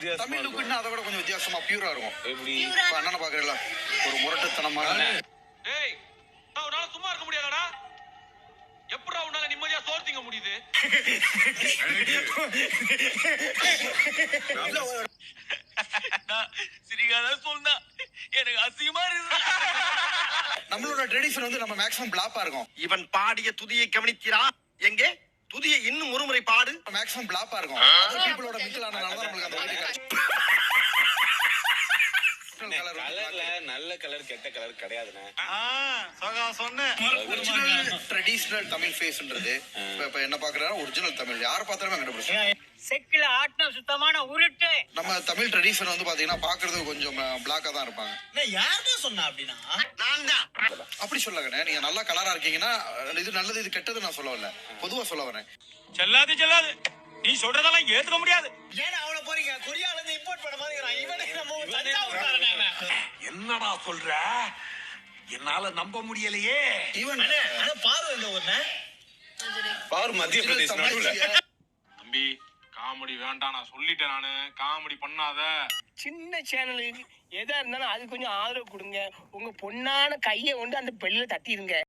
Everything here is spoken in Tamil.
தமிழ் லுக் இன்னும் அதை விட கொஞ்சம் வித்தியாசமா பியூரா இருக்கும். எப்படி? இப்ப அண்ணனை பாக்குறீங்களா ஒரு முரட்டுத்தனமான டேய் நான் உன்னால சும்மா இருக்க முடியாதடா? எப்படா உன்னால நிம்மதியா சோறு திங்க முடியுது சிரிக்காத சொன்னா எனக்கு அசிங்கமா இருக்கு நம்மளோட ட்ரெடிஷன் வந்து நம்ம மேக்ஸிமம் பிளாப்பா இருக்கும். இவன் பாடிய துதியை கவனித்தீரா? எங்கே? துதியை இன்னும் ஒருமுறை பாடு. மேக்ஸிமம் பிளாப்பா இருக்கும். கலர்ல நல்ல கலர் கெட்ட கலர் கிடையாதுண்ணே. ஒரிஜினல் ட்ரெடிஷனல் தமிழ் ஃபேஸ்ன்றது இப்ப இப்ப என்ன பாக்குறா ஒரிஜினல் தமிழ். யார் பார்த்தாலுமே கண்டுபிடிச்சோம் செக்கில ஆட்டின சுத்தமான உருட்டு. நம்ம தமிழ் ட்ரெடிஷன் வந்து பாத்தீங்கன்னா பாக்குறது கொஞ்சம் பிளாக்கா தான் இருப்பாங்க. யாருமே சொன்னா அப்படின்னா? நான் தான் அப்படி சொல்லகண்ணே நீங்க நல்லா கலரா இருக்கீங்கன்னா இது நல்லது இது கெட்டது நான் சொல்ல வரல பொதுவா சொல்ல வரேன். செல்லாது செல்லாது. நீ சொல்றதெல்லாம் ஏத்துக்க முடியாது. ஏன்னா அவளை போறீங்க? கொரியால இருந்து இம்போர்ட் பண்ண மாதிரி இவனே நம்ம அவன். என்னடா சொல்ற? என்னால நம்ப முடியலையே. அண்ணே, பாரு இந்த ஊர்ல பாரு மத்திய நடுவுல. தம்பி காமெடி வேண்டாம் நான் சொல்லிட்டேன் நானு. காமெடி பண்ணாத. சின்ன சேனலுக்கு எதா இருந்தாலும் அது கொஞ்சம் ஆதரவு கொடுங்க. உங்க பொண்ணான கையை கொண்டு அந்த பெல்ல தட்டிடுங்க